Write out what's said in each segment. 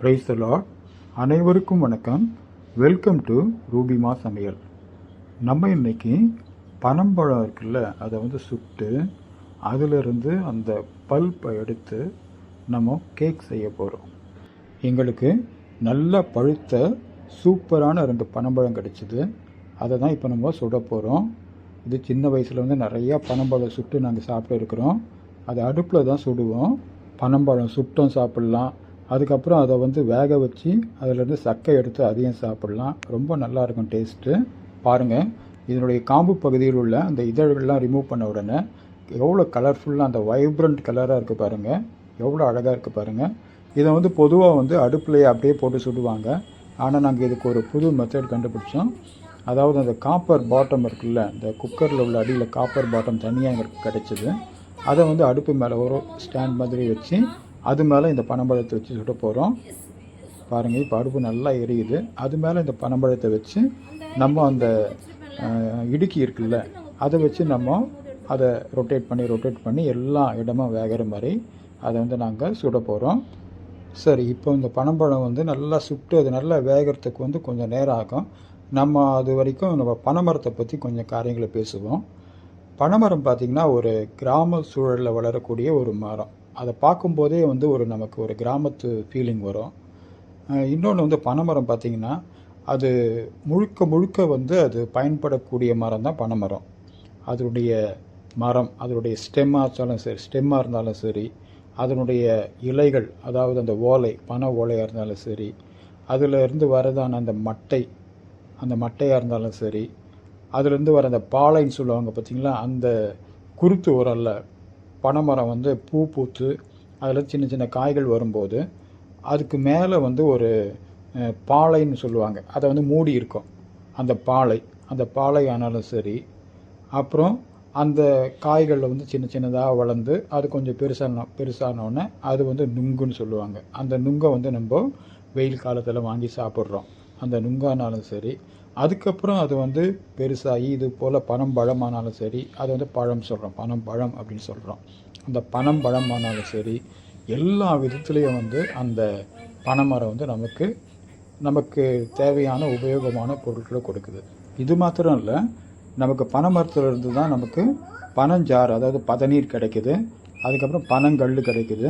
Price lot அனைவருக்கும் வணக்கம். Welcome to Rubima சமையல் நம்ம இன்னைக்கு பனம்பழம் இருக்குல்ல அதை வந்து சுட்டு அதிலிருந்து அந்த பல்ப்பை எடுத்து நம்ம கேக் செய்ய போகிறோம் எங்களுக்கு நல்ல பழுத்த சூப்பரான ரெண்டு பனம்பழம் கிடச்சிது. அதை தான் இப்போ நம்ம சுட போகிறோம் இது சின்ன வயசில் வந்து நிறையா பனம்பழம் சுட்டு நாங்கள் சாப்பிட்டு இருக்கிறோம். அது அடுப்பில் தான் சுடுவோம். பனம்பழம் சுட்டும் சாப்பிட்லாம். அதுக்கப்புறம் அதை வந்து வேக வச்சு அதிலேருந்து சக்கை எடுத்து அதையும் சாப்பிட்லாம். ரொம்ப நல்லா இருக்கும் டேஸ்ட்டு. பாருங்கள் இதனுடைய காம்பு பகுதியில் உள்ள அந்த இதழ்கள்லாம் ரிமூவ் பண்ண உடனே எவ்வளோ கலர்ஃபுல்லாக அந்த வைப்ரண்ட் கலராக இருக்குது பாருங்கள் எவ்வளோ அழகாக இருக்குது பாருங்கள் இதை வந்து பொதுவாக வந்து அடுப்புலையே அப்படியே போட்டு சுடுவாங்க. ஆனால் நாங்கள் இதுக்கு ஒரு புது மெத்தட் கண்டுபிடிச்சோம். அதாவது அந்த காப்பர் பாட்டம் இருக்குல்ல இந்த குக்கரில் உள்ள அடியில் காப்பர் பாட்டம் தனியாக எங்களுக்கு கிடச்சிது. அதை வந்து அடுப்பு மேலே ஒரு ஸ்டாண்ட் மாதிரி வச்சு அது மேலே இந்த பனம்பழத்தை வச்சு சுட போகிறோம் பாருங்கள் இப்போ அடுப்பு நல்லா எரியுது. அது மேலே இந்த பனம்பழத்தை வச்சு நம்ம அந்த இடுக்கி இருக்குல்ல அதை வச்சு நம்ம அதை ரொட்டேட் பண்ணி ரொட்டேட் பண்ணி எல்லா இடமும் வேகிற மாதிரி அதை வந்து நாங்கள் சுட போகிறோம் சரி இப்போ இந்த பனம்பழம் வந்து நல்லா சுட்டு அது நல்லா வேகிறதுக்கு வந்து கொஞ்சம் நேரம் ஆகும். நம்ம அது வரைக்கும் நம்ம பனைமரத்தை பற்றி கொஞ்சம் காரியங்களை பேசுவோம். பனைமரம் பார்த்திங்கன்னா ஒரு கிராம சூழலில் வளரக்கூடிய ஒரு மரம். அதை பார்க்கும்போதே வந்து ஒரு நமக்கு ஒரு கிராமத்து ஃபீலிங் வரும். இன்னொன்று வந்து பனைமரம் பார்த்திங்கன்னா அது முழுக்க முழுக்க வந்து அது பயன்படக்கூடிய மரம் தான் பனைமரம். அதனுடைய மரம் அதனுடைய ஸ்டெம்மாக இருந்தாலும் சரி ஸ்டெம்மாக இருந்தாலும் சரி அதனுடைய இலைகள் அதாவது அந்த ஓலை பனை ஓலையாக இருந்தாலும் சரி அதில் இருந்து வரதான அந்த மட்டை அந்த மட்டையாக இருந்தாலும் சரி அதுலேருந்து வர அந்த பாலைன்னு சொல்லுவாங்க பார்த்திங்களா அந்த குருத்து உரல்ல பனைமரம் வந்து பூ பூத்து அதில் சின்ன சின்ன காய்கள் வரும்போது அதுக்கு மேலே வந்து ஒரு பாலைன்னு சொல்லுவாங்க. அதை வந்து மூடி இருக்கும். அந்த பாலை அந்த பாலை ஆனாலும் சரி. அப்புறம் அந்த காய்களில் வந்து சின்ன சின்னதாக வளர்ந்து அது கொஞ்சம் பெருசான பெருசானோடனே அது வந்து நுங்குன்னு சொல்லுவாங்க. அந்த நுங்கை வந்து நம்ம வெயில் காலத்தில் வாங்கி சாப்பிட்றோம். அந்த நுங்கானாலும் சரி அதுக்கப்புறம் அது வந்து பெருசாகி இது போல் பணம் பழமானாலும் சரி அது வந்து பழம் சொல்கிறோம் பணம் பழம் அப்படின்னு சொல்கிறோம் அந்த பணம் பழமானாலும் சரி எல்லா விதத்துலேயும் வந்து அந்த பனைமரம் வந்து நமக்கு நமக்கு தேவையான உபயோகமான பொருட்களை கொடுக்குது. இது மாத்திரம் இல்லை நமக்கு பனைமரத்துலேருந்து தான் நமக்கு பனஞ்சாறு அதாவது பதநீர் கிடைக்குது. அதுக்கப்புறம் பனங்கல் கிடைக்குது.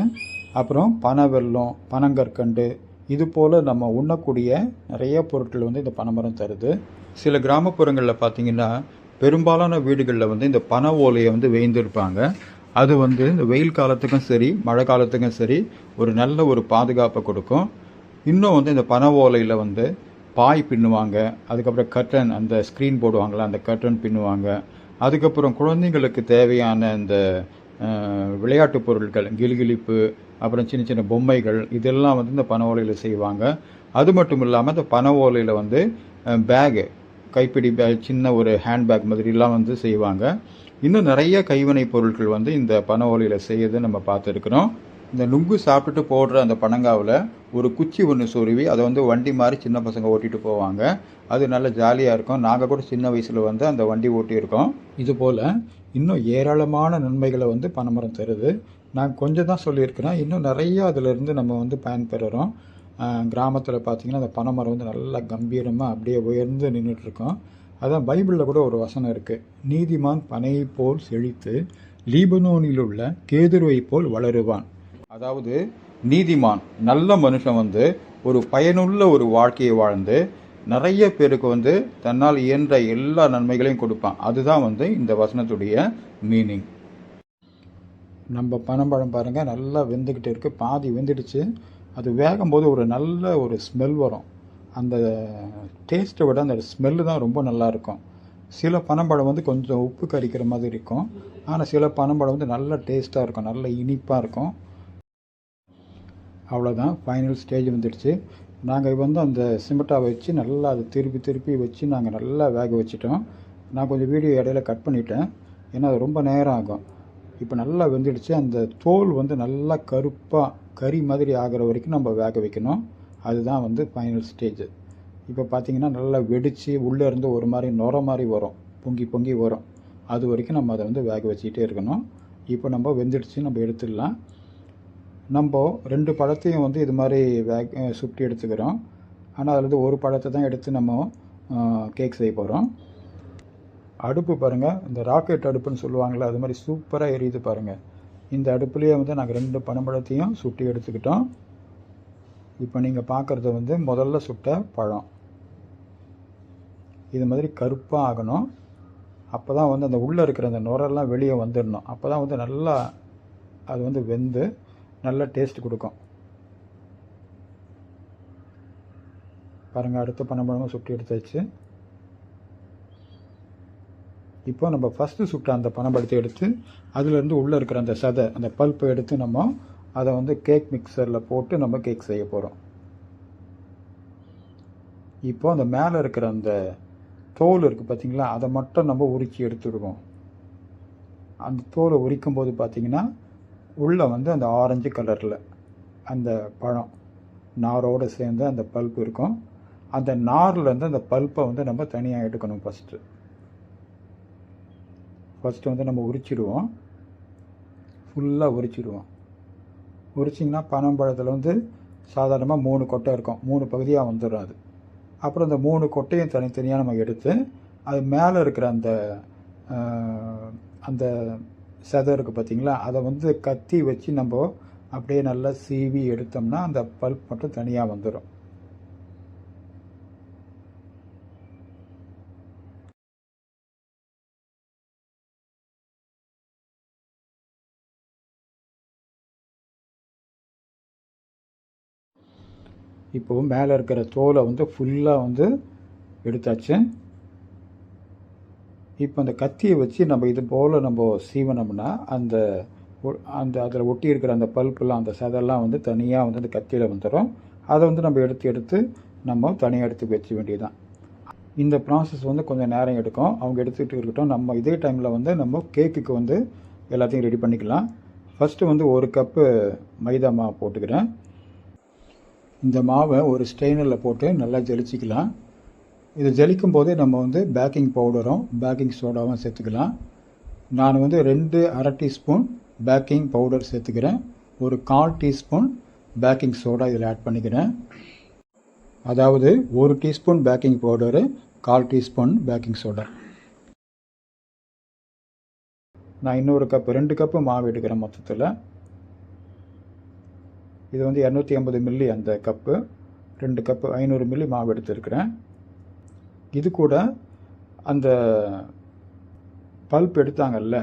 அப்புறம் பனை வெல்லம் பனங்கற்கண்டு இது போல் நம்ம உண்ணக்கூடிய நிறைய பொருட்கள் வந்து இந்த பனைமரம் தருது. சில கிராமப்புறங்களில் பார்த்தீங்கன்னா பெரும்பாலான வீடுகளில் வந்து இந்த பனை ஓலையை வந்து வேய்ந்திருப்பாங்க. அது வந்து இந்த வெயில் காலத்துக்கும் சரி மழை காலத்துக்கும் சரி ஒரு நல்ல ஒரு பாதுகாப்பை கொடுக்கும். இன்னும் வந்து இந்த பனை ஓலையில் வந்து பாய் பின்னுவாங்க. அதுக்கப்புறம் கர்டன் அந்த ஸ்க்ரீன் போடுவாங்களே அந்த கர்டன் பின்னுவாங்க. அதுக்கப்புறம் குழந்தைங்களுக்கு தேவையான அந்த விளையாட்டு பொருட்கள் கிலுகிலிப்பு அப்புறம் சின்ன சின்ன பொம்மைகள் இதெல்லாம் வந்து இந்த பனை ஓலையில் செய்வாங்க. அது மட்டும் இல்லாமல் இந்த பனை ஓலையில் வந்து பேகு கைப்பிடி பேக் சின்ன ஒரு ஹேண்ட்பேக் மாதிரிலாம் வந்து செய்வாங்க. இன்னும் நிறைய கைவினை பொருட்கள் வந்து இந்த பனை ஓலையில் செய்யறது நம்ம பார்த்துருக்குறோம். இந்த நுங்கு சாப்பிட்டுட்டு போடுற அந்த பனங்காவில் ஒரு குச்சி ஒன்று சொருவி அதை வந்து வண்டி மாதிரி சின்ன பசங்க ஓட்டிட்டு போவாங்க. அது நல்ல ஜாலியாக இருக்கும். நாங்கள் கூட சின்ன வயசில் வந்து அந்த வண்டி ஓட்டியிருக்கோம். இது போல் இன்னும் ஏராளமான நன்மைகளை வந்து பனைமரம் தருது. நான் கொஞ்சம் தான் சொல்லியிருக்கிறேன் இன்னும் நிறைய அதிலிருந்து நம்ம வந்து பயன்பெறுறோம் கிராமத்தில் பார்த்தீங்கன்னா அந்த பனைமரம் வந்து நல்லா கம்பீரமாக அப்படியே உயர்ந்து நின்றுட்டுருக்கோம் அதான் பைபிளில் கூட ஒரு வசனம் இருக்குது நீதிமான் பனையை போல் செழித்து லீபனோனில் உள்ள கேதுருவை போல் வளருவான். அதாவது நீதிமான் நல்ல மனுஷன் வந்து ஒரு பயனுள்ள ஒரு வாழ்க்கையை வாழ்ந்து நிறைய பேருக்கு வந்து தன்னால் இயன்ற எல்லா நன்மைகளையும் கொடுப்பான். அதுதான் வந்து இந்த வசனத்துடைய மீனிங். நம்ம பனம்பழம் பாருங்கள் நல்லா வெந்துக்கிட்டு இருக்குது பாதி வெந்துடுச்சு. அது வேகும்போது ஒரு நல்ல ஒரு ஸ்மெல் வரும். அந்த டேஸ்ட்டை விட அந்த ஸ்மெல்லு தான் ரொம்ப நல்லாயிருக்கும் சில பனம்பழம் வந்து கொஞ்சம் உப்பு கரிக்கிற மாதிரி இருக்கும். ஆனால் சில பனம்பழம் வந்து நல்ல டேஸ்ட்டாக இருக்கும். நல்ல இனிப்பாக இருக்கும். அவ்வளோதான் ஃபைனல் ஸ்டேஜ் வந்துடுச்சு. நாங்கள் வந்து அந்த சிமெட்டாவை வச்சு நல்லா அதை திருப்பி திருப்பி வச்சு நாங்கள் நல்லா வேக வச்சிட்டோம். நான் கொஞ்சம் வீடியோ இடையில கட் பண்ணிட்டேன். ஏன்னா அது ரொம்ப நேரம் ஆகும். இப்போ நல்லா வெந்துடுச்சு. அந்த தோல் வந்து நல்லா கருப்பாக கறி மாதிரி ஆகிற வரைக்கும் நம்ம வேக வைக்கணும். அதுதான் வந்து ஃபைனல் ஸ்டேஜ் இப்போ பார்த்திங்கன்னா நல்லா வெடித்து உள்ளே இருந்து ஒரு மாதிரி நுர மாதிரி வரும். பொங்கி பொங்கி வரும். அது வரைக்கும் நம்ம அதை வந்து வேக வச்சுக்கிட்டே இருக்கணும். இப்போ நம்ம வெந்துடுச்சு நம்ம எடுத்துடலாம். நம்ம ரெண்டு பழத்தையும் வந்து இது மாதிரி வேக சுட்டி எடுத்துக்கிறோம். ஆனால் அதில் வந்து ஒரு பழத்தை தான் எடுத்து நம்ம கேக் செய்ய போகிறோம் அடுப்பு பாருங்கள் இந்த ராக்கெட் அடுப்புன்னு சொல்லுவாங்கள்ல அது மாதிரி சூப்பராக எரியுது பாருங்கள் இந்த அடுப்புலேயே வந்து நாங்கள் ரெண்டு பனம்பழத்தையும் சுட்டி எடுத்துக்கிட்டோம். இப்போ நீங்கள் பார்க்குறது வந்து முதல்ல சுட்ட பழம். இது மாதிரி கருப்பாக ஆகணும். அப்போ தான் வந்து அந்த உள்ளே இருக்கிற அந்த நுரெல்லாம் வெளியே வந்துடணும் அப்போ தான் வந்து நல்லா அது வந்து வெந்து நல்ல டேஸ்ட் கொடுக்கும். பாருங்கள் அடுத்த பனம்பழமும் சுட்டி எடுத்து வச்சு இப்போ நம்ம ஃபஸ்ட்டு சுட்ட அந்த பனம்பழத்தை எடுத்து அதுலேருந்து உள்ளே இருக்கிற அந்த சதை அந்த பல்ப்பை எடுத்து நம்ம அதை வந்து கேக் மிக்சரில் போட்டு நம்ம கேக் செய்ய போகிறோம் இப்போ அந்த மேலே இருக்கிற அந்த தோல் இருக்குது பார்த்தீங்களா அதை மட்டும் நம்ம உரிச்சி எடுத்துடுவோம். அந்த தோலை உரிக்கும் போது பார்த்தீங்கன்னா உள்ளே வந்து அந்த ஆரஞ்சு கலரில் அந்த பழம் நாரோடு சேர்ந்து அந்த பல்ப் இருக்கும். அந்த நார்லேருந்து அந்த பல்ப்பை வந்து நம்ம தனியாக எடுக்கணும் ஃபஸ்ட்டு ஃபஸ்ட்டு வந்து நம்ம உரிச்சிடுவோம். ஃபுல்லாக உரிச்சிடுவோம். உரிச்சிங்கன்னா பனம்பழத்தில் வந்து சாதாரணமாக மூணு கொட்டை இருக்கும். மூணு பகுதியாக வந்துடும் அது அப்புறம் அந்த மூணு கொட்டையும் தனித்தனியாக நம்ம எடுத்து அது மேலே இருக்கிற அந்த அந்த செதை இருக்குது பார்த்தீங்களா அதை வந்து கத்தி வச்சு நம்ம அப்படியே நல்லா சீவி எடுத்தோம்னா அந்த பல்ப் மட்டும் தனியாக வந்துடும் இப்போது மேலே இருக்கிற தோலை வந்து ஃபுல்லாக வந்து எடுத்தாச்சு. இப்போ அந்த கத்தியை வச்சு நம்ம இது போல் நம்ம சீவனம்னா அந்த அந்த அதில் ஒட்டி இருக்கிற அந்த பல்பெல்லாம் அந்த சதெல்லாம் வந்து தனியாக வந்து அந்த கத்தியில் வந்துடும் அதை வந்து நம்ம எடுத்து எடுத்து நம்ம தனியாக எடுத்து வச்ச வேண்டியதுதான். இந்த ப்ராசஸ் வந்து கொஞ்சம் நேரம் எடுக்கும். அவங்க எடுத்துக்கிட்டு இருக்கட்டும். நம்ம இதே டைமில் வந்து நம்ம கேக்குக்கு வந்து எல்லாத்தையும் ரெடி பண்ணிக்கலாம். ஃபஸ்ட்டு வந்து ஒரு கப்பு மைதா மாவு போட்டுக்கிறேன். இந்த மாவை ஒரு ஸ்ட்ரெயினரில் போட்டு நல்லா ஜலிச்சிக்கலாம். இதை ஜலிக்கும் போதே நம்ம வந்து பேக்கிங் பவுடரும் பேக்கிங் சோடாவும் சேர்த்துக்கலாம். நான் வந்து ரெண்டு அரை டீஸ்பூன் பேக்கிங் பவுடர் சேர்த்துக்கிறேன். ஒரு கால் டீஸ்பூன் பேக்கிங் சோடா இதில் ஆட் பண்ணிக்கிறேன். அதாவது ஒரு டீஸ்பூன் பேக்கிங் பவுடரு கால் டீஸ்பூன் பேக்கிங் சோடா. நான் இன்னொரு கப் ரெண்டு கப்பு மாவு எடுக்கிறேன் மொத்தத்தில். இது வந்து இரநூத்தி ஐம்பது மில்லி அந்த கப்பு ரெண்டு கப்பு ஐநூறு மில்லி மாவு எடுத்துருக்கிறேன். இது கூட அந்த பல்ப் எடுத்தாங்கல்ல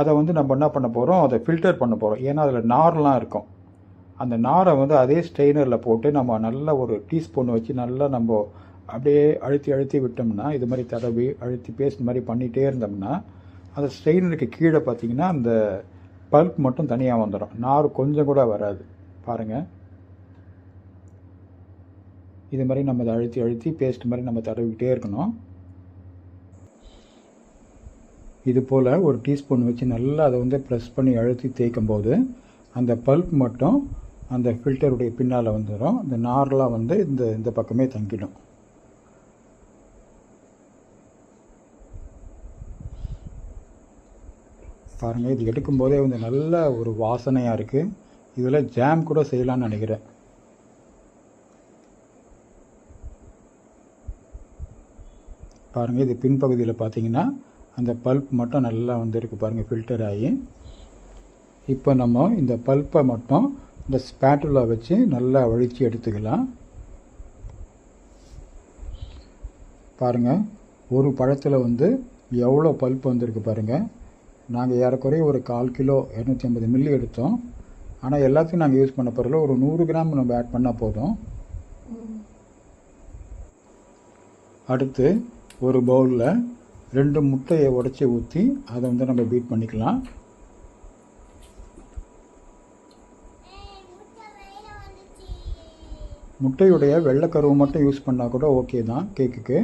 அதை வந்து நம்ம என்ன பண்ண போகிறோம் அதை ஃபில்டர் பண்ண போகிறோம் ஏன்னா அதில் நார்லாம் இருக்கும். அந்த நாரை வந்து அதே ஸ்ட்ரெயினரில் போட்டு நம்ம நல்ல ஒரு டீஸ்பூன் வச்சு நல்லா நம்ம அப்படியே அழுத்தி அழுத்தி விட்டோம்னா இது மாதிரி தடவி அழுத்தி பேஸ்ட் மாதிரி பண்ணிகிட்டே இருந்தோம்னா அந்த ஸ்ட்ரெயினருக்கு கீழே பார்த்திங்கன்னா அந்த பல்ப் மட்டும் தனியாக வந்துடும். நார் கொஞ்சம் கூட வராது. பாருங்கள் இது மாதிரி நம்ம அதை அழுத்தி அழுத்தி பேஸ்ட் மாதிரி நம்ம தடவிக்கிட்டே இருக்கணும். இது போல் ஒரு டீஸ்பூன் வச்சு நல்லா அதை வந்து ப்ரெஸ் பண்ணி அழுத்தி தேய்க்கும் போது அந்த பல்ப் மட்டும் அந்த ஃபில்டருடைய பின்னால் வந்துடும் இந்த நார்லாம் வந்து இந்த இந்த பக்கமே தங்கிடும். பாருங்கள் இது எடுக்கும்போதே வந்து நல்ல ஒரு வாசனையாக இருக்குது இதில் ஜாம் கூட செய்யலான்னு நினைக்கிறேன். பாருங்கள் இது பின்பகுதியில் பார்த்தீங்கன்னா அந்த பல்ப் மட்டும் நல்லா வந்துருக்கு பாருங்கள் ஃபில்டர் ஆகி. இப்போ நம்ம இந்த பல்ப்பை மட்டும் இந்த ஸ்பேட்டுலா வச்சு நல்லா வழித்து எடுத்துக்கலாம். பாருங்கள் ஒரு பழத்தில் வந்து எவ்வளோ பல்ப் வந்திருக்கு பாருங்கள் நாங்கள் ஏறக்குறைய ஒரு கால் கிலோ இரநூத்தி ஐம்பது மில்லி எடுத்தோம். ஆனால் எல்லாத்தையும் நாங்கள் யூஸ் பண்ண பிறகு ஒரு நூறு கிராம் நம்ம ஆட் பண்ணால் போதும். அடுத்து ஒரு பவுலில் ரெண்டு முட்டையை உடச்சி ஊற்றி அதை வந்து நம்ம பீட் பண்ணிக்கலாம். முட்டையுடைய வெள்ளைக்கருவு மட்டும் யூஸ் பண்ணால் கூட ஓகே தான் கேக்குக்கு.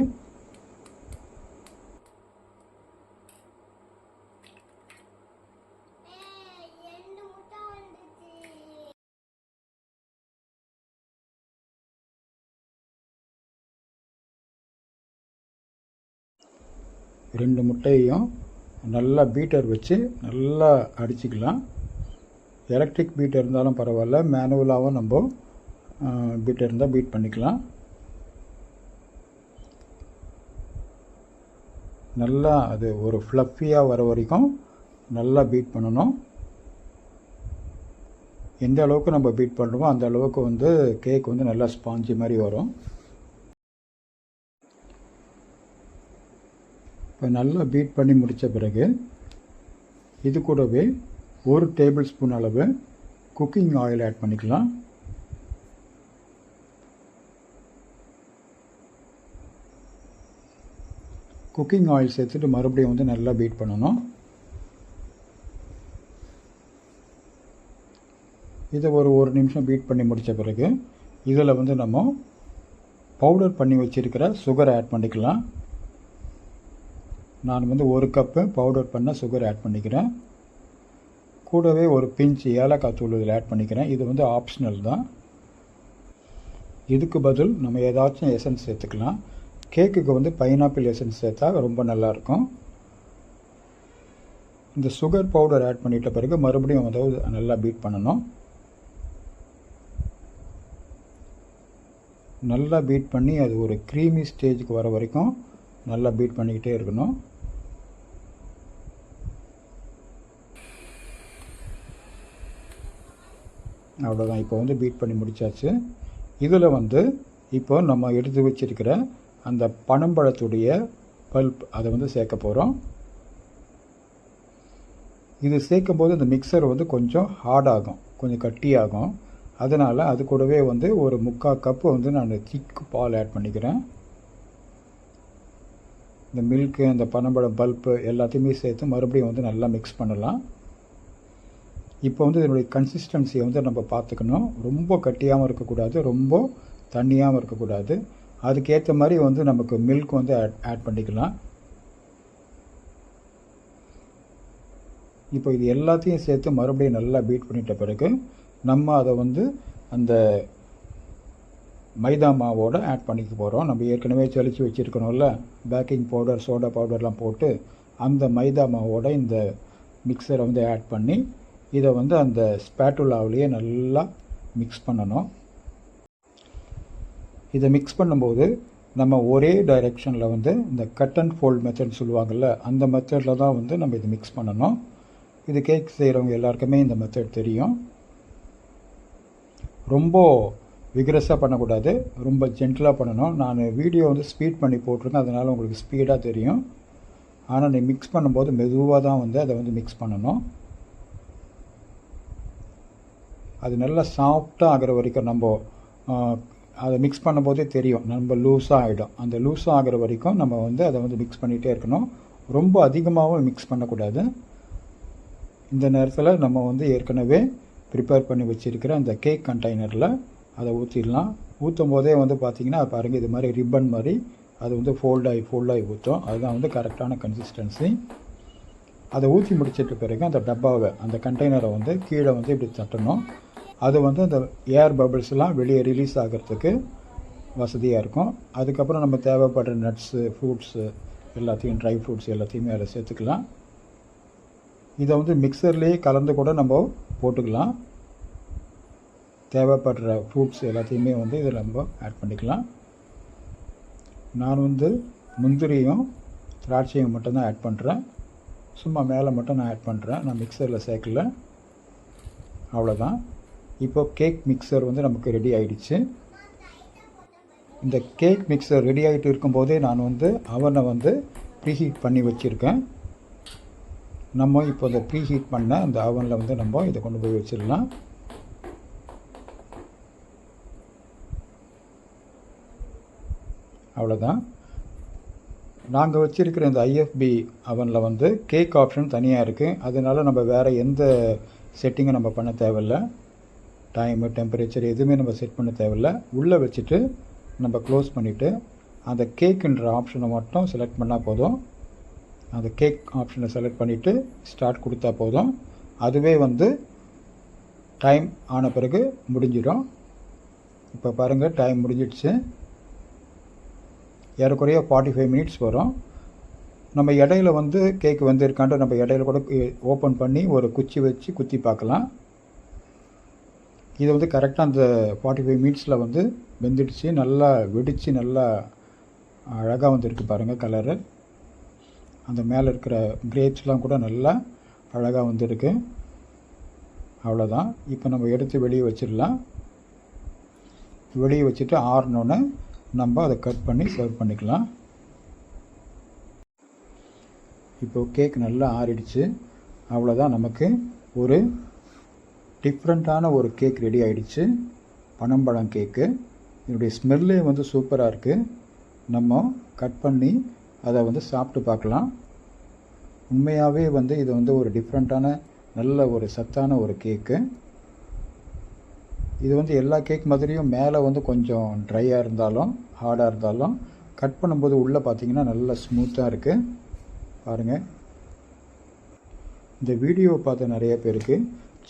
ரெண்டு முட்டையையும் நல்லா பீட்டர் வச்சு நல்லா அடிச்சுக்கலாம். எலக்ட்ரிக் பீட் இருந்தாலும் பரவாயில்ல மேனுவலாகவும் நம்ம பீட் இருந்தால் பீட் பண்ணிக்கலாம். நல்லா அது ஒரு ஃப்ளஃபியாக வர வரைக்கும் நல்லா பீட் பண்ணணும். எந்த அளவுக்கு நம்ம பீட் பண்ணுறோமோ அந்த அளவுக்கு வந்து கேக் வந்து நல்லா ஸ்பாஞ்சு மாதிரி வரும். இப்போ நல்லா பீட் பண்ணி முடித்த பிறகு இது கூடவே ஒரு டேபிள் ஸ்பூன் அளவு குக்கிங் ஆயில் ஆட் பண்ணிக்கலாம். குக்கிங் ஆயில் சேர்த்துட்டு மறுபடியும் வந்து நல்லா பீட் பண்ணணும். இதை ஒரு ஒரு நிமிஷம் பீட் பண்ணி முடித்த பிறகு இதில் வந்து நம்ம பவுடர் பண்ணி வச்சுருக்கிற சுகரை ஆட் பண்ணிக்கலாம். நான் வந்து ஒரு கப்பு பவுடர் பண்ண சுகர் ஆட் பண்ணிக்கிறேன். கூடவே ஒரு பிஞ்ச் ஏலக்காய் தூள் இதில் ஆட் பண்ணிக்கிறேன். இது வந்து ஆப்ஷனல் தான். இதுக்கு பதில் நம்ம ஏதாச்சும் எசன்ஸ் சேர்த்துக்கலாம். கேக்குக்கு வந்து பைனாப்பிள் எசன்ஸ் சேர்த்தா ரொம்ப நல்லாயிருக்கும் இந்த சுகர் பவுடர் ஆட் பண்ணிட்ட பிறகு மறுபடியும் அதாவது நல்லா பீட் பண்ணணும். நல்லா பீட் பண்ணி அது ஒரு க்ரீமி ஸ்டேஜுக்கு வர வரைக்கும் நல்லா பீட் பண்ணிக்கிட்டே இருக்கணும். அவ்வளோதான் இப்போ வந்து பீட் பண்ணி முடித்தாச்சு இதில் வந்து இப்போ நம்ம எடுத்து வச்சிருக்கிற அந்த பனம்பழத்துடைய பல்ப் அதை வந்து சேர்க்க போகிறோம் இது சேர்க்கும் போது இந்த மிக்சர் வந்து கொஞ்சம் ஹார்டாகும் கொஞ்சம் கட்டியாகும். அதனால் அது கூடவே வந்து ஒரு முக்கால் கப்பு வந்து நான் திக் பால் ஆட் பண்ணிக்கிறேன். இந்த மில்க்கு அந்த பனம்பழம் பல்ப்பு எல்லாத்தையுமே சேர்த்து மறுபடியும் வந்து நல்லா மிக்ஸ் பண்ணலாம். இப்போ வந்து இதனுடைய கன்சிஸ்டன்சியை வந்து நம்ம பார்த்துக்கணும். ரொம்ப கட்டியாகவும் இருக்கக்கூடாது ரொம்ப தண்ணியாகவும் இருக்கக்கூடாது. அதுக்கேற்ற மாதிரி வந்து நமக்கு மில்க் வந்து ஆட் ஆட் பண்ணிக்கலாம். இப்போ இது எல்லாத்தையும் சேர்த்து மறுபடியும் நல்லா பீட் பண்ணிட்ட பிறகு நம்ம அதை வந்து அந்த மைதா மாவோடு ஆட் பண்ணிக்க போகிறோம் நம்ம ஏற்கனவே தெளித்து வச்சுருக்கணும்ல? பேக்கிங் பவுடர் சோடா பவுடர்லாம் போட்டு அந்த மைதா மாவோட இந்த மிக்சரை வந்து ஆட் பண்ணி இதை வந்து அந்த ஸ்பேட்டுலாவிலேயே நல்லா மிக்ஸ் பண்ணணும். இதை மிக்ஸ் பண்ணும்போது நம்ம ஒரே டைரெக்ஷனில் வந்து இந்த கட் அண்ட் ஃபோல்ட் மெத்தட்னு சொல்லுவாங்கள்ல அந்த மெத்தடில் தான் வந்து நம்ம இதை மிக்ஸ் பண்ணணும். இது கேக் செய்கிறவங்க எல்லாருக்குமே இந்த மெத்தட் தெரியும். ரொம்ப விக்ரஸாக பண்ணக்கூடாது ரொம்ப ஜென்டிலாக பண்ணணும். நான் வீடியோ வந்து ஸ்பீட் பண்ணி போட்டிருக்கேன் அதனால் உங்களுக்கு ஸ்பீடாக தெரியும். ஆனால் நீ மிக்ஸ் பண்ணும்போது மெதுவாக தான் வந்து அதை வந்து மிக்ஸ் பண்ணணும். அது நல்லா சாஃப்டாக ஆகிற வரைக்கும் நம்ம அதை மிக்ஸ் பண்ணும்போதே தெரியும். நம்ம லூஸாக ஆகிடும் அந்த லூஸாக ஆகிற வரைக்கும் நம்ம வந்து அதை வந்து மிக்ஸ் பண்ணிகிட்டே இருக்கணும். ரொம்ப அதிகமாகவும் மிக்ஸ் பண்ணக்கூடாது. இந்த நேரத்தில் நம்ம வந்து ஏற்கனவே ப்ரிப்பேர் பண்ணி வச்சுருக்கிற அந்த கேக் கண்டெய்னரில் அதை ஊற்றிடலாம் ஊற்றும் போதே வந்து பார்த்திங்கன்னா பாருங்கள் இது மாதிரி ரிப்பன் மாதிரி அது வந்து ஃபோல்டாகி ஃபோல்டாகி ஊற்றும் அதுதான் வந்து கரெக்டான கன்சிஸ்டன்சி அதை ஊற்றி முடிச்சிட்ட பிறகு அந்த டப்பாவை அந்த கண்டெய்னரை வந்து கீழே வந்து இப்படி தட்டணும். அது வந்து அந்த ஏர் பபிள்ஸ்லாம் வெளியே ரிலீஸ் ஆகிறதுக்கு வசதியாக இருக்கும். அதுக்கப்புறம் நம்ம தேவைப்படுற நட்ஸு ஃப்ரூட்ஸு எல்லாத்தையும் ட்ரை ஃப்ரூட்ஸ் எல்லாத்தையுமே அதில் சேர்த்துக்கலாம். இதை வந்து மிக்சர்லேயே கலந்து கூட நம்ம போட்டுக்கலாம். தேவைப்படுற ஃப்ரூட்ஸ் எல்லாத்தையுமே வந்து இதில் நம்ம ஆட் பண்ணிக்கலாம். நான் வந்து முந்திரியும் திராட்சையும் மட்டும்தான் ஆட் பண்ணுறேன் சும்மா மேலே மட்டும் நான் ஆட் பண்ணுறேன் நான் மிக்சரில் சேர்க்கல. அவ்வளோதான் இப்போ கேக் மிக்சர் வந்து நமக்கு ரெடி ஆயிடுச்சு. இந்த கேக் மிக்சர் ரெடி ஆகிட்டு இருக்கும்போதே நான் வந்து அவனை வந்து ப்ரீஹீட் பண்ணி வச்சுருக்கேன். நம்ம இப்போ இந்த ப்ரீஹீட் பண்ண அந்த அவனில் வந்து நம்ம இதை கொண்டு போய் வச்சிடலாம். அவ்வளோதான் நாங்கள் வச்சுருக்கிற இந்த ஐஎஃப்பி அவனில் வந்து கேக் ஆப்ஷன் தனியாக இருக்குது அதனால நம்ம வேறு எந்த செட்டிங்கும் நம்ம பண்ண தேவையில்ல. டைமு டெம்பரேச்சர் எதுவுமே நம்ம செட் பண்ண தேவையில்ல. உள்ளே வச்சுட்டு நம்ம க்ளோஸ் பண்ணிவிட்டு அந்த கேக்குன்ற ஆப்ஷனை மட்டும் செலக்ட் பண்ணால் போதும். அந்த கேக் ஆப்ஷனை செலக்ட் பண்ணிவிட்டு ஸ்டார்ட் கொடுத்தா போதும். அதுவே வந்து டைம் ஆன பிறகு முடிஞ்சிடும். இப்போ பாருங்கள் டைம் முடிஞ்சிடுச்சு. ஏறக்குறைய ஃபார்ட்டி ஃபைவ் மினிட்ஸ் வரும். நம்ம இடையில வந்து கேக் வந்திருக்கான்ட்டு நம்ம இடையில கூட eh, ஓப்பன் பண்ணி ஒரு குச்சி வச்சு குத்தி பார்க்கலாம். இது வந்து கரெக்டாக அந்த ஃபார்ட்டி ஃபைவ் மினிட்ஸில் வந்து வெந்துடுச்சு. நல்லா வெடித்து நல்லா அழகாக வந்துருக்கு பாருங்கள் கலரு அந்த மேலே இருக்கிற கிரேப்ஸ்லாம் கூட நல்லா அழகாக வந்துருக்கு. அவ்வளோதான் இப்போ நம்ம எடுத்து வெளியே வச்சிடலாம். வெளியே வச்சுட்டு ஆறினோன்னே நம்ம அதை கட் பண்ணி சர்வ் பண்ணிக்கலாம். இப்போ கேக் நல்லா ஆறிடுச்சு. அவ்வளோதான் நமக்கு ஒரு டிஃப்ரெண்ட்டான ஒரு கேக் ரெடி ஆகிடுச்சு பனம்பழம் கேக்கு இதனுடைய ஸ்மெல்லே வந்து சூப்பராக இருக்குது நம்ம கட் பண்ணி அதை வந்து சாப்பிட்டு பார்க்கலாம். உண்மையாகவே வந்து இது வந்து ஒரு டிஃப்ரெண்ட்டான நல்ல ஒரு சத்தான ஒரு கேக்கு இது வந்து எல்லா கேக் மாதிரியும் மேலே வந்து கொஞ்சம் ட்ரையாக இருந்தாலும் ஹார்டாக இருந்தாலும் கட் பண்ணும்போது உள்ளே பார்த்தீங்கன்னா நல்லா ஸ்மூத்தாக இருக்குது பாருங்கள் இந்த வீடியோ பார்த்த நிறைய பேருக்கு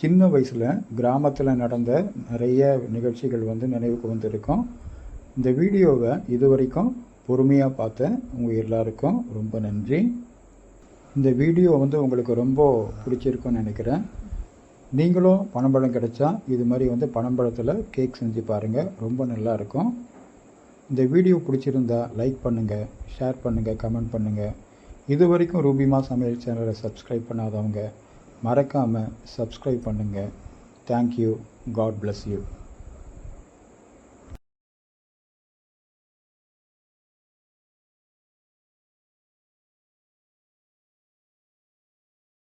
சின்ன வயசில் கிராமத்தில் நடந்த நிறைய நிகழ்ச்சிகள் வந்து நினைவுக்கு வந்திருக்கும். இந்த வீடியோவை இது வரைக்கும் பொறுமையாக பார்த்த உங்கள் எல்லாருக்கும் ரொம்ப நன்றி. இந்த வீடியோ வந்து உங்களுக்கு ரொம்ப பிடிச்சிருக்குன்னு நினைக்கிறேன். நீங்களும் பனம்பழம் கிடைச்சா இது மாதிரி வந்து பனம்பழத்தில் கேக் செஞ்சு பாருங்கள் ரொம்ப நல்லா இருக்கும். இந்த வீடியோ பிடிச்சிருந்தா லைக் பண்ணுங்கள் ஷேர் பண்ணுங்கள் கமெண்ட் பண்ணுங்கள் இது வரைக்கும் ரூபிமா சமையல் சேனலை சப்ஸ்கிரைப் பண்ணாதவங்க மறக்காமல் சப்ஸ்கிரைப் பண்ணுங்கள் தேங்க்யூ காட் பிளஸ் யூ